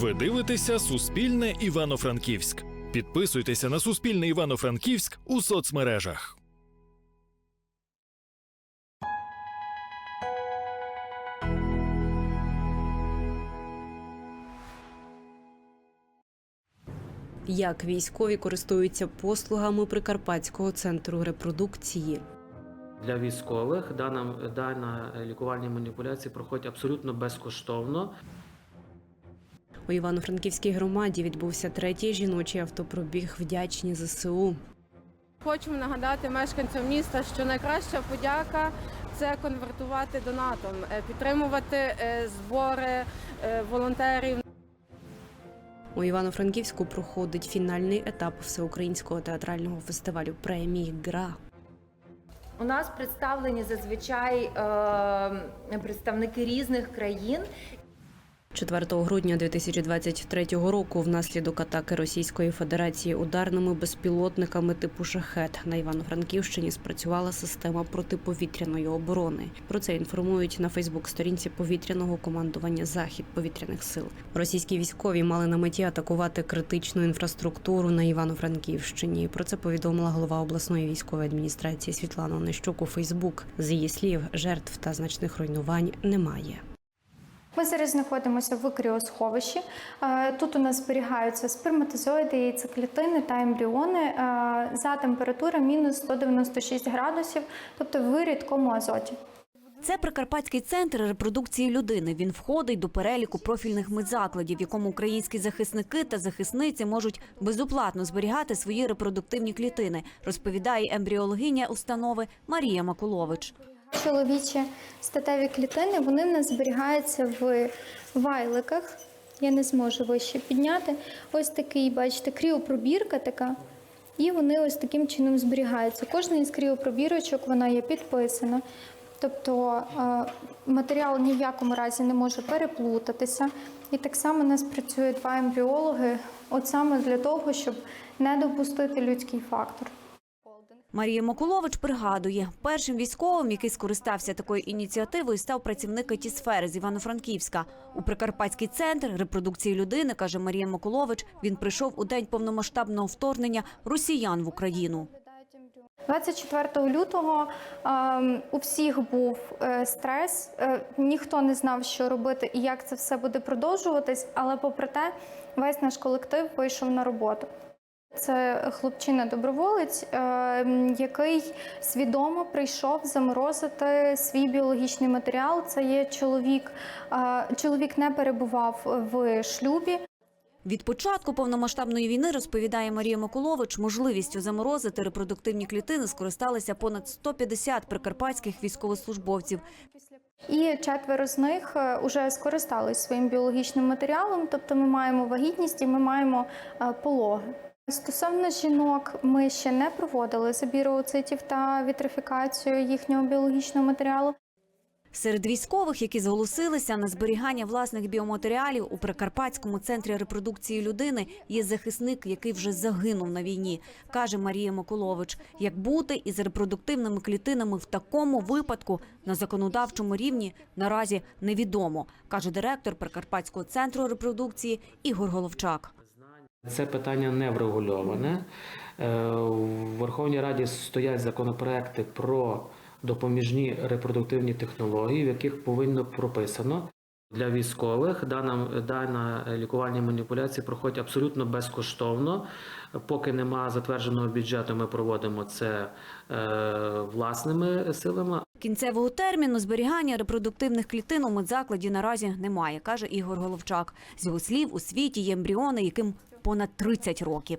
Ви дивитеся Суспільне Івано-Франківськ. Підписуйтеся на Суспільне Івано-Франківськ у соцмережах. Як військові користуються послугами Прикарпатського центру репродукції? Для військових дана, дана лікувальні маніпуляції проходять абсолютно безкоштовно. У Івано-Франківській громаді відбувся третій жіночий автопробіг вдячні ЗСУ. Хочемо нагадати мешканцям міста, що найкраща подяка це конвертувати донатом, е, підтримувати е, збори е, волонтерів. У Івано-Франківську проходить фінальний етап всеукраїнського театрального фестивалю премії ГРА. У нас представлені зазвичай представники різних країн. 4 грудня 2023 року внаслідок атаки Російської Федерації ударними безпілотниками типу шахет на Івано-Франківщині спрацювала система протиповітряної оборони. Про це інформують на Фейсбук-сторінці повітряного командування Захід повітряних сил. Російські військові мали на меті атакувати критичну інфраструктуру на Івано-Франківщині. Про це повідомила голова обласної військової адміністрації Світлана Онищук у Фейсбук. З її слів, жертв та значних руйнувань немає. Ми зараз знаходимося в кріосховищі. Е, Тут у нас зберігаються сперматозоїди, яйцеклітини та ембріони е, за температура мінус 196 градусів, тобто в рідкому азоті. Це Прикарпатський центр репродукції людини. Він входить до переліку профільних медзакладів, в якому українські захисники та захисниці можуть безоплатно зберігати свої репродуктивні клітини, розповідає ембріологиня установи Марія Макулович. Чоловічі статеві клітини вони в нас зберігаються в вайликах. Я не зможу вище підняти. Ось такий, бачите, кріопробірка така. І вони ось таким чином зберігаються. Кожна із кріопробірочок вона є підписана. Тобто е, матеріал ні в якому разі не може переплутатися. І так само у нас працює два ембріологи, от саме для того, щоб не допустити людський фактор. Марія Макулович пригадує, першим військовим, який скористався такою ініціативою, став працівник ІТ сфери з Івано-Франківська. У Прикарпатський центр репродукції людини, каже Марія Макулович, він прийшов у день повномасштабного вторгнення росіян в Україну. 24 лютого ем, у всіх був е, стрес, е, ніхто не знав, що робити і як це все буде продовжуватись, але попри те, весь наш колектив вийшов на роботу. Це хлопчина-доброволець, е, який свідомо прийшов заморозити свій біологічний матеріал. Це є чоловік. Е, Чоловік не перебував в шлюбі. Від початку повномасштабної війни, розповідає Марія Миколович, можливістю заморозити репродуктивні клітини скористалися понад 150 прикарпатських військовослужбовців. І четверо з них вже скористались своїм біологічним матеріалом, тобто ми маємо вагітність і ми маємо е, пологи. Стосовно жінок, ми ще не проводили забір ooцитів та вітрифікацію їхнього біологічного матеріалу. Серед військових, які зголосилися на зберігання власних біоматеріалів у Прикарпатському центрі репродукції людини, є захисник, який вже загинув на війні, каже Марія Миколович. Як бути із репродуктивними клітинами в такому випадку на законодавчому рівні наразі невідомо, каже директор Прикарпатського центру репродукції Ігор Головчак. Це питання не врегульоване. Е, У Верховній Раді стоять законопроекти про допоміжні репродуктивні технології, в яких повинно прописано. Для військових дана, дана лікувальні маніпуляції проходять абсолютно безкоштовно. Поки нема затвердженого бюджету, ми проводимо це е, власними силами. Кінцевого терміну зберігання репродуктивних клітин у медзакладі наразі немає, каже Ігор Головчак. З його слів, у світі є ембріони, яким понад 30 років.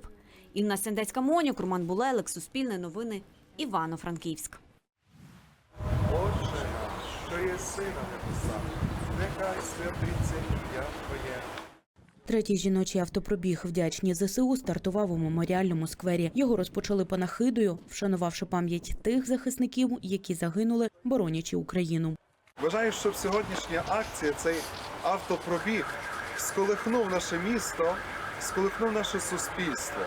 Інна Сендецька Монюк, Роман Булелик, Суспільне новини, Івано-Франківськ. Наш, що є сина небеса, нехай святиться ім'я Твоє. Третій жіночий автопробіг вдячні ЗСУ стартував у меморіальному сквері. Його розпочали панахидою, вшанувавши пам'ять тих захисників, які загинули, боронячи Україну. Вважаю, що сьогоднішня акція, цей автопробіг, сколихнув наше місто, сколихнув наше суспільство.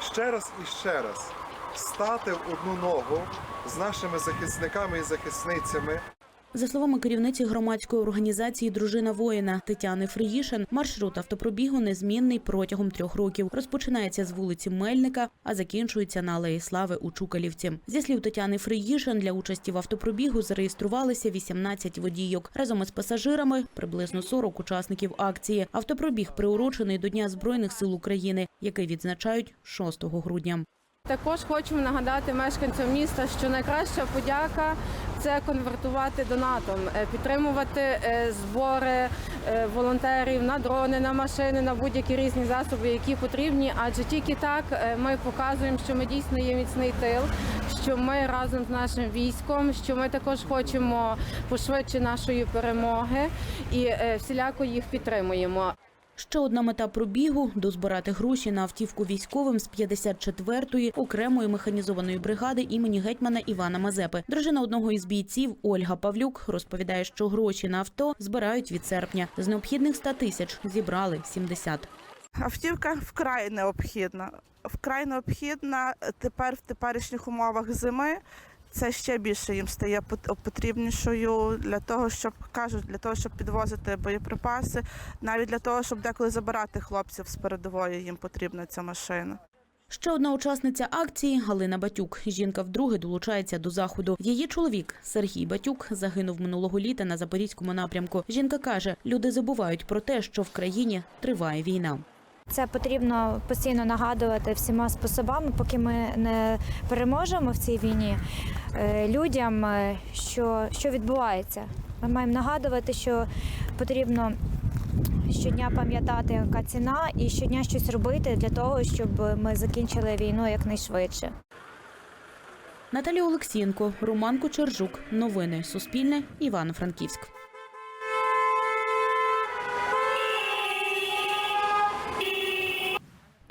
Ще раз і ще раз стати в одну ногу з нашими захисниками і захисницями. За словами керівниці громадської організації Дружина воїна Тетяни Фриїшин, маршрут автопробігу незмінний протягом трьох років. Розпочинається з вулиці Мельника, а закінчується на алеї Слави у Чукалівці. Зі слів Тетяни Фриїшин, для участі в автопробігу зареєструвалися 18 водійок. Разом із пасажирами приблизно 40 учасників акції. Автопробіг приурочений до Дня збройних сил України, який відзначають 6 грудня. Також хочемо нагадати мешканцям міста, що найкраща подяка це конвертувати донатом, е, підтримувати е, збори е, волонтерів на дрони, на машини, на будь-які різні засоби, які потрібні. Адже тільки так ми показуємо, що ми дійсно є міцний тил, що ми разом з нашим військом, що ми також хочемо пошвидше нашої перемоги і всіляко їх підтримуємо. Ще одна мета пробігу дозбирати гроші на автівку військовим з 54-ї окремої механізованої бригади імені гетьмана Івана Мазепи. Дружина одного із бійців Ольга Павлюк розповідає, що гроші на авто збирають від серпня. З необхідних 100 тисяч зібрали 70. Автівка вкрай необхідна. Вкрай необхідна тепер в теперішніх умовах зими. Це ще більше їм стає пот- потрібнішою для того, щоб кажуть, для того, щоб підвозити боєприпаси, навіть для того, щоб деколи забирати хлопців з передової, їм потрібна ця машина. Ще одна учасниця акції Галина Батюк. Жінка вдруге долучається до заходу. Її чоловік Сергій Батюк загинув минулого літа на запорізькому напрямку. Жінка каже, люди забувають про те, що в країні триває війна. Це потрібно постійно нагадувати всіма способами, поки ми не переможемо в цій війні е, людям, е, що, що відбувається. Ми маємо нагадувати, що потрібно щодня пам'ятати, яка ціна, і щодня щось робити для того, щоб ми закінчили війну якнайшвидше. Наталія Олексієнко, Роман Кочержук. Новини Суспільне. Івано-Франківськ.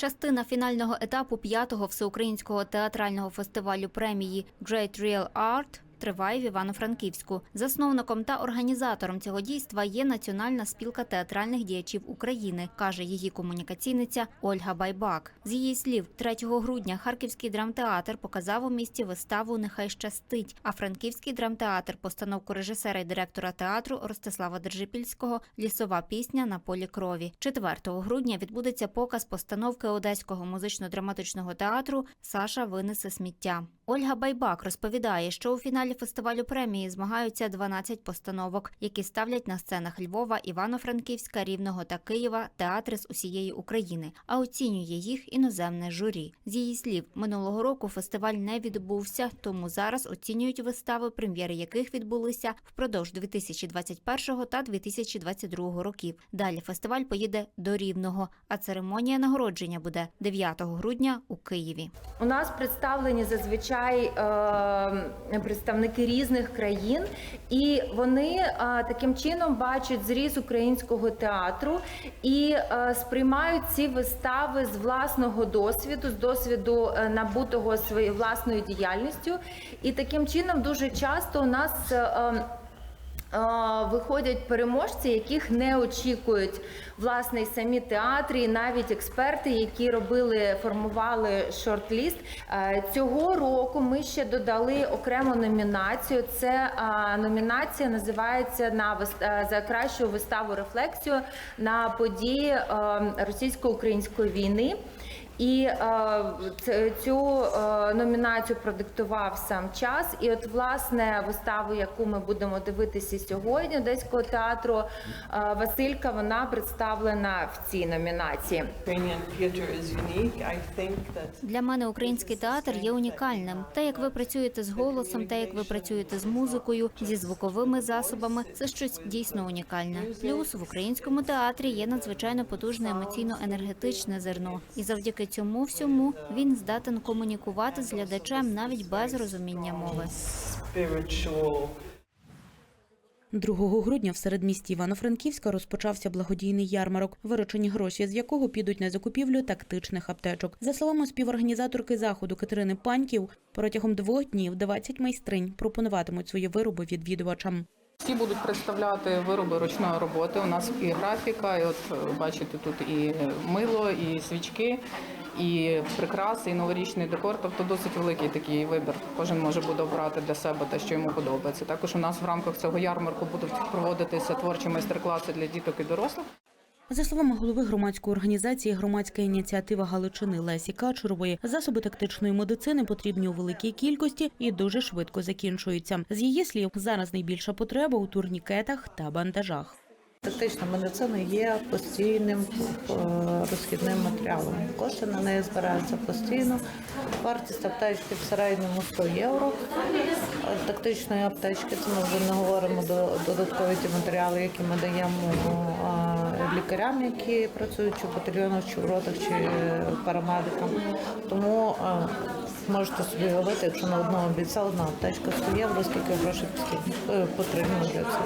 Частина фінального етапу п'ятого всеукраїнського театрального фестивалю премії Great Real Art триває в Івано-Франківську. Засновником та організатором цього дійства є Національна спілка театральних діячів України, каже її комунікаційниця Ольга Байбак. З її слів, 3 грудня Харківський драмтеатр показав у місті виставу Нехай щастить. А Франківський драмтеатр постановку режисера і директора театру Ростислава Держипільського Лісова пісня на полі крові. 4 грудня відбудеться показ постановки Одеського музично-драматичного театру Саша винесе сміття. Ольга Байбак розповідає, що у фіналі фестивалю премії змагаються 12 постановок, які ставлять на сценах Львова, Івано-Франківська, Рівного та Києва театри з усієї України, а оцінює їх іноземне журі. З її слів, минулого року фестиваль не відбувся, тому зараз оцінюють вистави, прем'єри яких відбулися впродовж 2021 та 2022 років. Далі фестиваль поїде до Рівного, а церемонія нагородження буде 9 грудня у Києві. У нас представлені зазвичай е, представники різних країн, і вони е, таким чином бачать зріз українського театру і е, сприймають ці вистави з власного досвіду, з досвіду е, набутого своєю власною діяльністю. І таким чином дуже часто у нас. Виходять переможці, яких не очікують власне самі театри, і навіть експерти, які робили, формували шорт-ліст. Е, Цього року ми ще додали окрему номінацію. Це е, номінація називається на е, за кращу виставу рефлексію на події російсько-української війни. І е, цю е, номінацію продиктував сам час. І от власне виставу, яку ми будемо дивитися сьогодні, Одеського театру е, Василька, вона представлена в цій номінації. Для мене український театр є унікальним. Те, як ви працюєте з голосом, те, як ви працюєте з музикою, зі звуковими засобами, це щось дійсно унікальне. Плюс в українському театрі є надзвичайно потужне емоційно-енергетичне зерно, і завдяки цьому всьому він здатен комунікувати з глядачем навіть без розуміння мови. 2 грудня в середмісті Івано-Франківська розпочався благодійний ярмарок, виручені гроші з якого підуть на закупівлю тактичних аптечок. За словами співорганізаторки заходу Катерини Паньків, протягом двох днів 20 майстринь пропонуватимуть свої вироби відвідувачам. Всі будуть представляти вироби ручної роботи. У нас і графіка, і от е, бачите, тут і мило, і свічки, і прикраси, і новорічний декор. Тобто досить великий такий вибір. Кожен може буде обрати для себе те, що йому подобається. Також у нас в рамках цього ярмарку будуть проводитися творчі майстер-класи для діток і дорослих. За словами голови громадської організації Громадська ініціатива Галичини Лесі Качурової, засоби тактичної медицини потрібні у великій кількості і дуже швидко закінчуються. З її слів, зараз найбільша потреба у турнікетах та бандажах. Тактична медицина є постійним е, розхідним матеріалом. Кошти на неї збираються постійно. Вартість аптечки в середньому 100 євро. Е, Тактичної аптечки це ми вже не говоримо до додаткові ті матеріали, які ми даємо е, лікарям, які працюють чи в батальйонах, чи в ротах, чи е, парамедикам. Тому е, можете собі уявити, якщо на одного бійця одна аптечка 100 євро, скільки грошей е, потрібно для цього.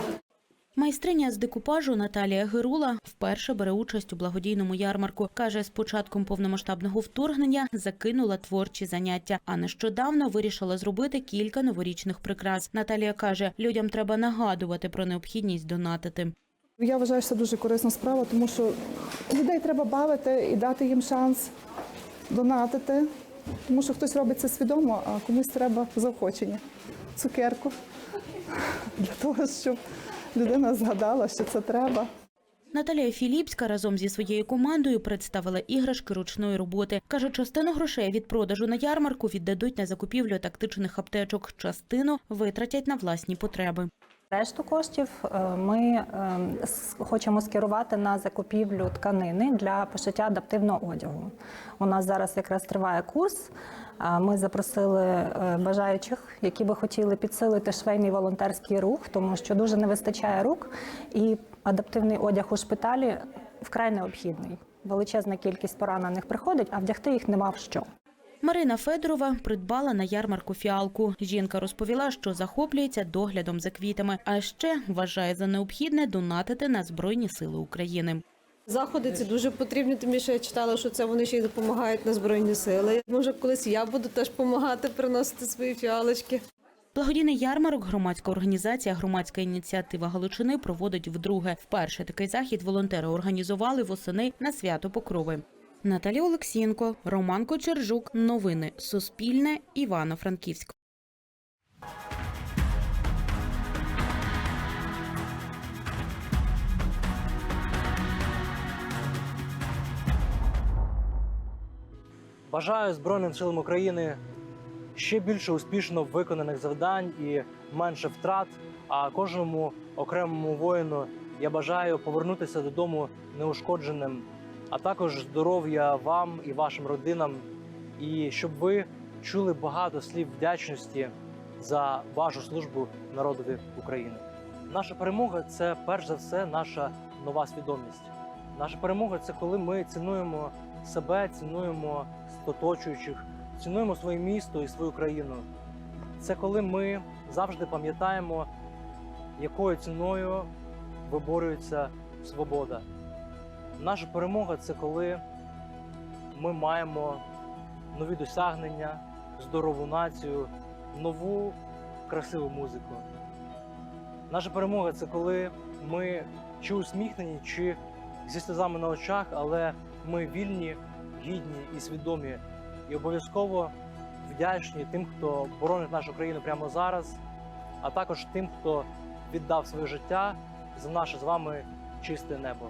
Майстриня з декупажу Наталія Гирула вперше бере участь у благодійному ярмарку. каже, з початком повномасштабного вторгнення закинула творчі заняття, а нещодавно вирішила зробити кілька новорічних прикрас. Наталія каже, людям треба нагадувати про необхідність донатити. Я вважаю, що це дуже корисна справа, тому що людей треба бавити і дати їм шанс донатити, тому що хтось робить це свідомо, а комусь треба заохочення, цукерку для того, щоб людина згадала, що це треба. Наталія Філіпська разом зі своєю командою представила іграшки ручної роботи. Каже, частину грошей від продажу на ярмарку віддадуть на закупівлю тактичних аптечок. Частину витратять на власні потреби. Решту коштів е, ми е, хочемо скерувати на закупівлю тканини для пошиття адаптивного одягу. У нас зараз якраз триває курс. Ми запросили е, бажаючих, які би хотіли підсилити швейний волонтерський рух, тому що дуже не вистачає рук, і адаптивний одяг у шпиталі вкрай необхідний. Величезна кількість поранених приходить, а вдягти їх нема в що. Марина Федорова придбала на ярмарку фіалку. Жінка розповіла, що захоплюється доглядом за квітами, а ще вважає за необхідне донатити на Збройні Сили України. Заходи ці дуже потрібні, тому що я читала, що це вони ще й допомагають на збройні сили. Може, колись я буду теж допомагати приносити свої фіалочки. Благодійний ярмарок громадська організація Громадська ініціатива Галичини проводить вдруге. Вперше такий захід волонтери організували восени на свято Покрови. Наталія Олексієнко, Роман Кочержук. Новини Суспільне. Івано-Франківськ. Бажаю Збройним силам України ще більше успішно виконаних завдань і менше втрат. А кожному окремому воїну я бажаю повернутися додому неушкодженим, а також здоров'я вам і вашим родинам, і щоб ви чули багато слів вдячності за вашу службу народові України. Наша перемога це перш за все наша нова свідомість. Наша перемога це коли ми цінуємо себе, цінуємо оточуючих, цінуємо своє місто і свою країну. Це коли ми завжди пам'ятаємо, якою ціною виборюється свобода. Наша перемога це коли ми маємо нові досягнення, здорову націю, нову красиву музику. Наша перемога це коли ми чи усміхнені, чи зі сльозами на очах, але ми вільні, гідні і свідомі, і обов'язково вдячні тим, хто боронить нашу країну прямо зараз, а також тим, хто віддав своє життя за наше з вами чисте небо.